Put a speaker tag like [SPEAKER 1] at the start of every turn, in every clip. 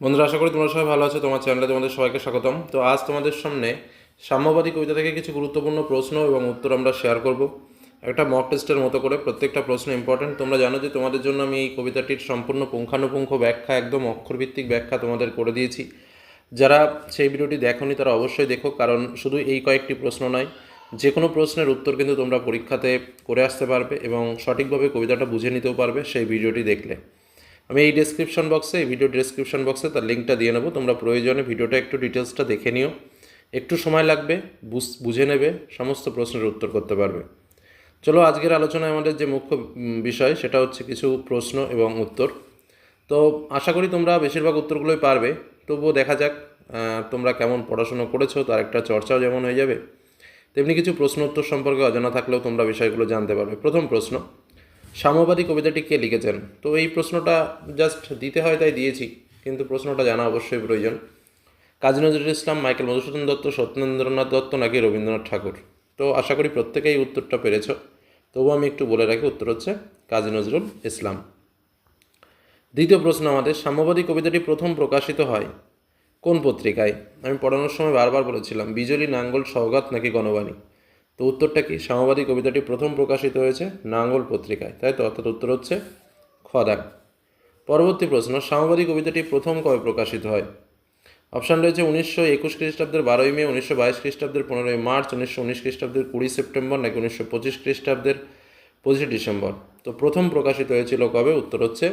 [SPEAKER 1] বন্ধুরা, আশা করি তোমরা সবাই ভালো আছো। তোমার চ্যানেলে তোমাদের সবাইকে স্বাগতম। তো আজ তোমাদের সামনে সাম্যবাদী কবিতা থেকে কিছু গুরুত্বপূর্ণ প্রশ্ন এবং উত্তর আমরা শেয়ার করব। একটা মক টেস্টের মতো করে প্রত্যেকটা প্রশ্ন ইম্পর্টেন্ট তোমরা জানো যে তোমাদের জন্য আমি এই কবিতাটির সম্পূর্ণ পুঙ্খানুপুঙ্খ ব্যাখ্যা, একদম অক্ষরভিত্তিক ব্যাখ্যা তোমাদের করে দিয়েছি। যারা সেই ভিডিওটি দেখোনি, তারা অবশ্যই দেখো, কারণ শুধু এই কয়েকটি প্রশ্ন নয় যে কোনো প্রশ্নের উত্তর কিন্তু তোমরা পরীক্ষাতে করে আসতে পারবে এবং সঠিকভাবে কবিতাটা বুঝে নিতেও পারবে সেই ভিডিওটি দেখলে। আমি এই ডেসক্রিপশন বক্সে এই ভিডিও ডেসক্রিপশন বক্সে তার লিঙ্কটা দিয়ে নেব। তোমরা প্রয়োজনে ভিডিওটা একটু ডিটেলসটা দেখে নিও। একটু সময় লাগবে, বুঝ- নেবে, সমস্ত প্রশ্নের উত্তর করতে পারবে। চলো আজকের আলোচনায় আমাদের যে মুখ্য বিষয়, সেটা হচ্ছে কিছু প্রশ্ন এবং উত্তর। তো আশা করি তোমরা বেশিরভাগ উত্তরগুলোই পারবে। তবুও দেখা যাক তোমরা কেমন পড়াশুনো করেছ, তার একটা চর্চাও যেমন হয়ে যাবে। তেমনি কিছু প্রশ্ন উত্তর সম্পর্কে অজানা থাকলেও তোমরা বিষয়গুলো জানতে পারবে। প্রথম প্রশ্ন সাম্যবাদী কবিতাটি কে লিখেছেন? তো এই প্রশ্নটা জাস্ট দিতে হয় তাই দিয়েছি, কিন্তু প্রশ্নটা জানা অবশ্যই প্রয়োজন। কাজী নজরুল ইসলাম, মাইকেল মধুসূদন দত্ত, সত্যেন্দ্রনাথ দত্ত নাকি রবীন্দ্রনাথ ঠাকুর? তো আশা করি প্রত্যেকেই উত্তরটা পেরেছ। তবুও আমি একটু বলে রাখি, উত্তর হচ্ছে কাজী নজরুল ইসলাম। দ্বিতীয় প্রশ্ন আমাদের, সাম্যবাদী কবিতাটি প্রথম প্রকাশিত হয় কোন পত্রিকায়? আমি পড়ানোর সময় বারবার বলেছিলাম, বিজলি নাঙ্গল সওগাত নাকি গণবাণী? তো উত্তরটা কি? সাম্যবাদী কবিতাটি প্রথম প্রকাশিত হয়েছে নাঙ্গল পত্রিকায়। তাই তো? অর্থাৎ উত্তর হচ্ছে খদাক পরবর্তী প্রশ্ন সাম্যবাদী কবিতাটি প্রথম কবে প্রকাশিত হয়? অপশান রয়েছে উনিশশো একুশ খ্রিস্টাব্দের বারোই মে, উনিশশো বাইশ খ্রিস্টাব্দের পনেরোই মার্চ, উনিশশো উনিশ খ্রিস্টাব্দের কুড়ি সেপ্টেম্বর নাকি উনিশশো পঁচিশ খ্রিস্টাব্দের পঁচিশে ডিসেম্বর? তো প্রথম প্রকাশিত হয়েছিল কবে? উত্তর হচ্ছে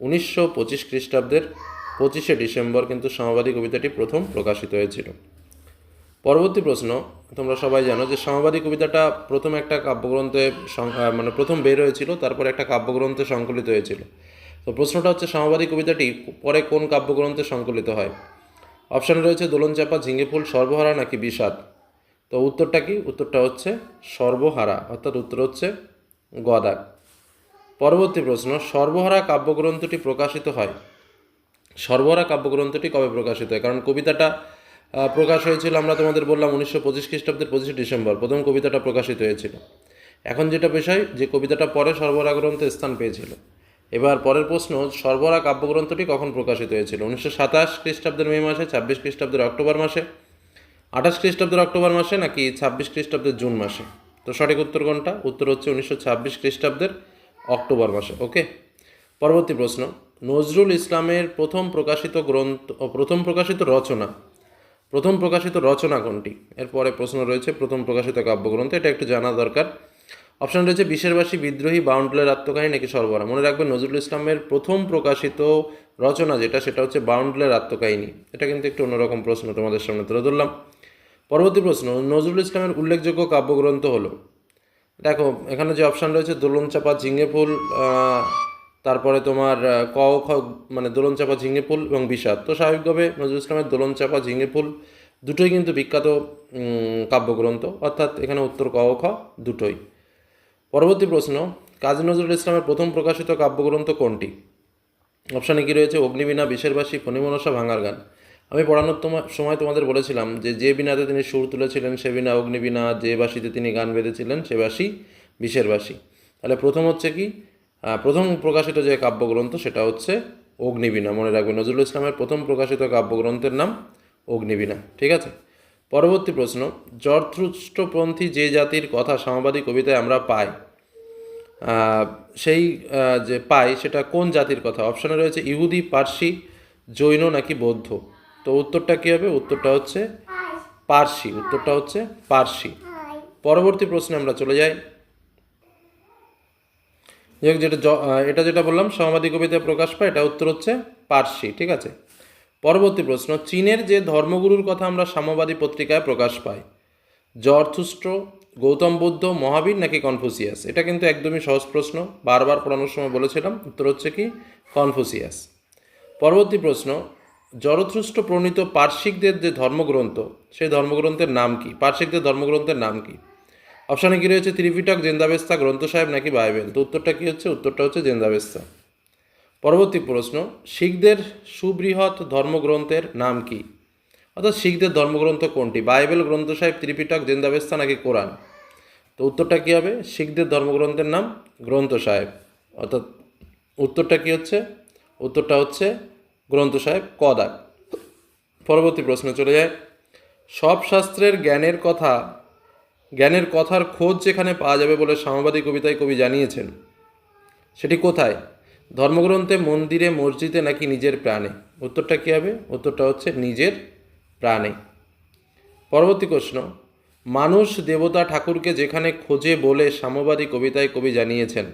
[SPEAKER 1] উনিশশো পঁচিশ খ্রিস্টাব্দের পঁচিশে ডিসেম্বর, কিন্তু সাম্যবাদী কবিতাটি প্রথম প্রকাশিত হয়েছিল। পরবর্তী প্রশ্ন, তোমরা সবাই জানো যে সাম্যবাদী কবিতাটা প্রথম একটা কাব্যগ্রন্থে মানে প্রথম বের হয়েছিল, তারপরে একটা কাব্যগ্রন্থে সংকলিত হয়েছিল। তো প্রশ্নটা হচ্ছে সাম্যবাদী কবিতাটি পরে কোন কাব্যগ্রন্থে সংকলিত হয়? অপশানে রয়েছে দোলনচাপা ঝিঙ্গেফুল সর্বহারা নাকি বিষাদ? তো উত্তরটা কি? উত্তরটা হচ্ছে, সর্বহারা, অর্থাৎ উত্তর হচ্ছে গদাক পরবর্তী প্রশ্ন, সর্বহারা কাব্যগ্রন্থটি প্রকাশিত হয়? সর্বহারা কাব্যগ্রন্থটি কবে প্রকাশিত হয়? কারণ কবিতাটা প্রকাশ হয়েছিল, আমরা তোমাদের বললাম উনিশশো পঁচিশ খ্রিস্টাব্দের পঁচিশে ডিসেম্বর, প্রথম কবিতাটা প্রকাশিত হয়েছিল। এখন যেটা বিষয়, যে কবিতাটা পরে সর্বরা গ্রন্থে স্থান পেয়েছিল। এবার পরের প্রশ্ন, সর্বরা কাব্যগ্রন্থটি কখন প্রকাশিত হয়েছিল? উনিশশো সাতাশ খ্রিস্টাব্দের মে মাসে, ছাব্বিশ খ্রিস্টাব্দের অক্টোবর মাসে, আঠাশ খ্রিস্টাব্দের অক্টোবর মাসে, নাকি ছাব্বিশ খ্রিস্টাব্দের জুন মাসে? তো সঠিক উত্তর কোনটা? উত্তর হচ্ছে উনিশশো ছাব্বিশ খ্রিস্টাব্দের অক্টোবর মাসে, ওকে? পরবর্তী প্রশ্ন, নজরুল ইসলামের প্রথম প্রকাশিত গ্রন্থ, প্রথম প্রকাশিত রচনা প্রথম প্রকাশিত রচনা কোনটি? এরপরে প্রশ্ন রয়েছে, প্রথম প্রকাশিত কাব্যগ্রন্থ, এটা একটু জানা দরকার। অপশন রয়েছে, বিশেরবাসী বিদ্রোহী বাউন্ডলের আত্মকাহিনী নাকি সরবরাহ? মনে রাখবেন নজরুল ইসলামের প্রথম প্রকাশিত রচনা যেটা, সেটা হচ্ছে বাউন্ডলের আত্মকাহিনী। এটা কিন্তু একটু অন্যরকম প্রশ্ন তোমাদের সামনে তুলে ধরলাম। পরবর্তী প্রশ্ন, নজরুল ইসলামের উল্লেখযোগ্য কাব্যগ্রন্থ হলো? দেখো, এখানে যে অপশান রয়েছে দোলন চাপা ঝিঙে ফুল তারপরে তোমার ক, খ মানে দোলন চাপা, ঝিঙে ফুল এবং বিষাদ। তো স্বাভাবিকভাবে নজরুল ইসলামের দোলন চাপা, ঝিঙে ফুল দুটোই কিন্তু বিখ্যাত কাব্যগ্রন্থ। অর্থাৎ এখানে উত্তর ক খ দুটোই। পরবর্তী প্রশ্ন, কাজী নজরুল ইসলামের প্রথম প্রকাশিত কাব্যগ্রন্থ কোনটি? অপশানে কি রয়েছে? অগ্নিবীণা বিশেরবাসী ফণিমনসা ভাঙার গান। আমি পড়ানোর তোমার সময় তোমাদের বলেছিলাম যে যে বিনাতে তিনি সুর তুলেছিলেন, সে বিনা অগ্নিবীণা, যে বাসিতে তিনি গান বেঁধেছিলেন, সে বাসি বিশেরবাসী তাহলে প্রথম হচ্ছে কি? প্রথম প্রকাশিত যে কাব্যগ্রন্থ সেটা হচ্ছে অগ্নিবীণা। মনে রাখবেন, নজরুল ইসলামের প্রথম প্রকাশিত কাব্যগ্রন্থের নাম অগ্নিবীণা, ঠিক আছে? পরবর্তী প্রশ্ন, জরথ্রুষ্টপন্থী যে জাতির কথা সামাবাদী কবিতায় আমরা পাই সেই যে পাই সেটা কোন জাতির কথা? অপশানে রয়েছে ইহুদি, পার্সি, জৈন নাকি বৌদ্ধ? তো উত্তরটা কী হবে? উত্তরটা হচ্ছে পার্সি। উত্তরটা হচ্ছে পার্সি। পরবর্তী প্রশ্নে আমরা চলে যাই। যাই যেটা এটা যেটা বললাম সমাবাদী কবিতায় প্রকাশ পায়, এটা উত্তর হচ্ছে পার্সি, ঠিক আছে? পরবর্তী প্রশ্ন, চীনের যে ধর্মগুরুর কথা আমরা সাম্যবাদী পত্রিকায় প্রকাশ পাই জরথুস্ট্র গৌতম বুদ্ধ, মহাবীর নাকি কনফুসিয়াস? এটা কিন্তু একদমই সহজ প্রশ্ন, বারবার পড়ানোর সময় বলেছিলাম, উত্তর হচ্ছে কি কনফুসিয়াস। পরবর্তী প্রশ্ন জরথুষ্ট প্রণীত পার্শ্বিকদের যে ধর্মগ্রন্থ, সেই ধর্মগ্রন্থের নাম কি? পার্শ্বিকদের ধর্মগ্রন্থের নাম কি? অপশানে কী রয়েছে? ত্রিপিটক জেন্দাবেস্তা গ্রন্থ সাহেব নাকি বাইবেল? তো উত্তরটা কী হচ্ছে? উত্তরটা হচ্ছে জেন্দাবেস্তা। পরবর্তী প্রশ্ন, শিখদের সুবৃহৎ ধর্মগ্রন্থের নাম কি? অর্থাৎ শিখদের ধর্মগ্রন্থ কোনটি? বাইবেল, গ্রন্থ সাহেব, ত্রিপিটক, জেন্দাবেস্তা নাকি কোরআন? তো উত্তরটা কী হবে? শিখদের ধর্মগ্রন্থের নাম গ্রন্থ সাহেব। অর্থাৎ উত্তরটা কী হচ্ছে? উত্তরটা হচ্ছে গ্রন্থ সাহেব ক দাগ পরবর্তী প্রশ্নে চলে যায়। সব শাস্ত্রের জ্ঞানের কথা জ্ঞানের কথার খোঁজ যেখানে পাওয়া যাবে বলে সামবাদী কবিতায় কবি জানিয়েছেন, সেটি কোথায়? ধর্মগ্রন্থে মন্দিরে, মসজিদে নাকি নিজের প্রাণে? উত্তরটা কী হবে? উত্তরটা হচ্ছে নিজের প্রাণে। পরবর্তী প্রশ্ন, মানুষ, দেবতা, ঠাকুরকে যেখানে খোঁজে বলে সাম্যবাদী কবিতায় কবি জানিয়েছেন,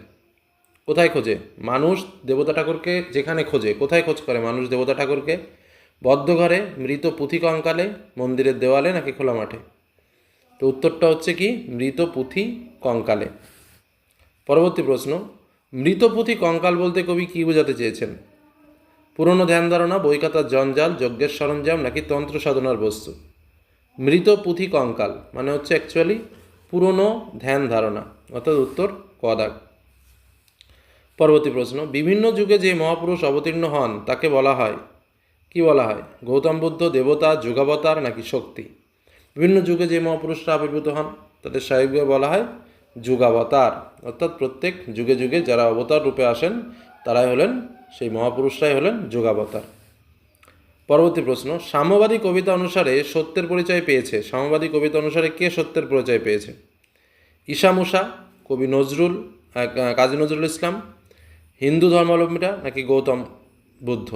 [SPEAKER 1] কোথায় খোঁজে? মানুষ, দেবতা, ঠাকুরকে যেখানে খোঁজে, কোথায় খোঁজ করে মানুষ, দেবতা, ঠাকুরকে? বদ্ধ ঘরে মৃত পুঁথি কঙ্কালে মন্দিরের দেওয়ালে নাকি খোলা মাঠে? তো উত্তরটা হচ্ছে কি, মৃত পুঁথি কঙ্কালে। পরবর্তী প্রশ্ন, মৃত পুঁথি কঙ্কাল বলতে কবি কী বোঝাতে চেয়েছেন? পুরনো ধ্যান ধারণা বইকাতার জঞ্জাল, যজ্ঞের সরঞ্জাম নাকি তন্ত্র সাধনার বস্তু? মৃত পুঁথি কঙ্কাল মানে হচ্ছে অ্যাকচুয়ালি পুরনো ধ্যান ধারণা, অর্থাৎ উত্তর কদাক পরবর্তী প্রশ্ন, বিভিন্ন যুগে যে মহাপুরুষ অবতীর্ণ হন, তাকে বলা হয়, কি বলা হয়? গৌতম বুদ্ধ, দেবতা, যুগাবতার নাকি শক্তি? বিভিন্ন যুগে যে মহাপুরুষরা আবির্ভূত হন, তাদের সাহেবকে বলা হয় যুগাবতার। অর্থাৎ প্রত্যেক যুগে যুগে যারা অবতার রূপে আসেন, তারাই হলেন, সেই মহাপুরুষরাই হলেন যুগাবতার। পরবর্তী প্রশ্ন, সাম্যবাদী কবিতা অনুসারে সত্যের পরিচয় পেয়েছে। সাম্যবাদী কবিতা অনুসারে কে সত্যের পরিচয় পেয়েছে? ঈশা মুসা, কবি নজরুল কাজী নজরুল ইসলাম, হিন্দু ধর্মাবলম্বীরা নাকি গৌতম বুদ্ধ?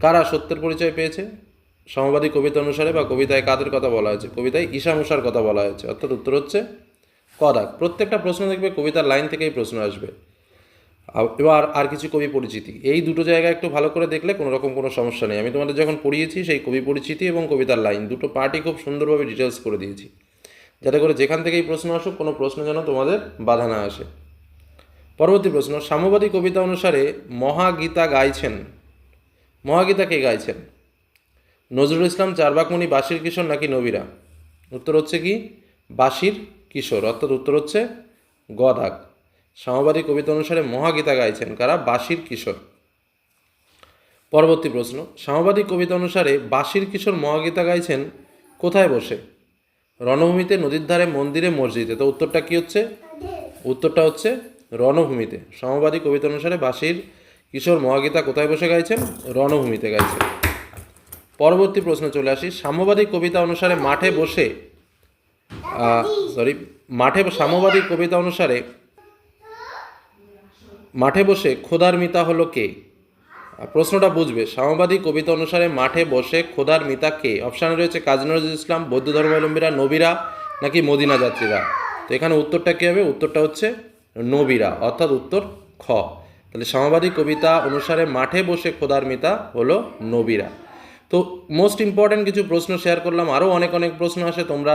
[SPEAKER 1] কারা সত্যের পরিচয় পেয়েছে? সমবাদী কবিতা অনুসারে বা কবিতায় কাদের কথা বলা হয়েছে? কবিতায় ঈশা মুসার কথা বলা হয়েছে। অর্থাৎ উত্তর হচ্ছে কদাক। প্রত্যেকটা প্রশ্ন দেখবে, কবিতার লাইন থেকেই প্রশ্ন আসবে। এবার আর কিছু কবি পরিচিতি। এই দুটো জায়গায় একটু ভালো করে দেখলে কোনো রকম কোনো সমস্যা নেই। আমি তোমাদের যখন পড়িয়েছি, সেই কবি পরিচিতি এবং কবিতার লাইন দুটো পার্টি খুব সুন্দরভাবে ডিটেলস করে দিয়েছি। যাতে করে যেখান থেকেই প্রশ্ন আসুক, কোনো প্রশ্ন যেন তোমাদের বাধা না আসে। পরবর্তী প্রশ্ন, সাম্যবাদী কবিতা অনুসারে মহাগীতা গাইছেন। মহাগীতা কে গাইছেন? নজরুল ইসলাম চারবাকমণি বাসির কিশোর নাকি নবীরা? উত্তর হচ্ছে কি, বাসির কিশোর। অর্থাৎ উত্তর হচ্ছে গদাক। সামবাদী কবিতা অনুসারে মহাগীতা গাইছেন কারা? বাসির কিশোর। পরবর্তী প্রশ্ন সামবাদী কবিতা অনুসারে বাসির কিশোর মহাগীতা গাইছেন কোথায় বসে? রণভূমিতে, নদীর ধারে, মন্দিরে, মসজিদে। তো উত্তরটা কি হচ্ছে? উত্তরটা হচ্ছে রণভূমিতে। সমবাদী কবিতা অনুসারে বাসির কিশোর মহাগীতা কোথায় বসে গাইছেন? রণভূমিতে গাইছেন। পরবর্তী প্রশ্ন চলে আসি। সাম্যবাদী কবিতা অনুসারে মাঠে বসে সরি মাঠে সাম্যবাদী কবিতা অনুসারে মাঠে বসে খোদার মিতা হলো কে? প্রশ্নটা বুঝবে। সাম্যবাদী কবিতা অনুসারে মাঠে বসে খোদার মিতা কে? অপশানে রয়েছে কাজী নজরুল ইসলাম, বৌদ্ধ ধর্মাবলম্বীরা, নবীরা নাকি মদিনা যাত্রীরা? তো এখানে উত্তরটা কী হবে? উত্তরটা হচ্ছে নবীরা, অর্থাৎ উত্তর খ। তাহলে সাম্যবাদী কবিতা অনুসারে মাঠে বসে খোদার মিতা হলো নবীরা। তো মোস্ট ইম্পর্ট্যান্ট কিছু প্রশ্ন শেয়ার করলাম। আরও অনেক অনেক প্রশ্ন আসে। তোমরা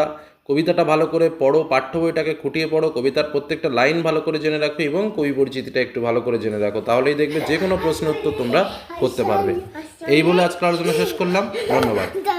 [SPEAKER 1] কবিতাটা ভালো করে পড়ো, পাঠ্য বইটাকে খুঁটিয়ে পড়ো, কবিতার প্রত্যেকটা লাইন ভালো করে জেনে রাখো এবং কবি পরিচিতিটা একটু ভালো করে জেনে রাখো। তাহলেই দেখবে যে কোনো প্রশ্ন উত্তর তোমরা করতে পারবে। এই বলে আজকে আলোচনা শেষ করলাম। ধন্যবাদ।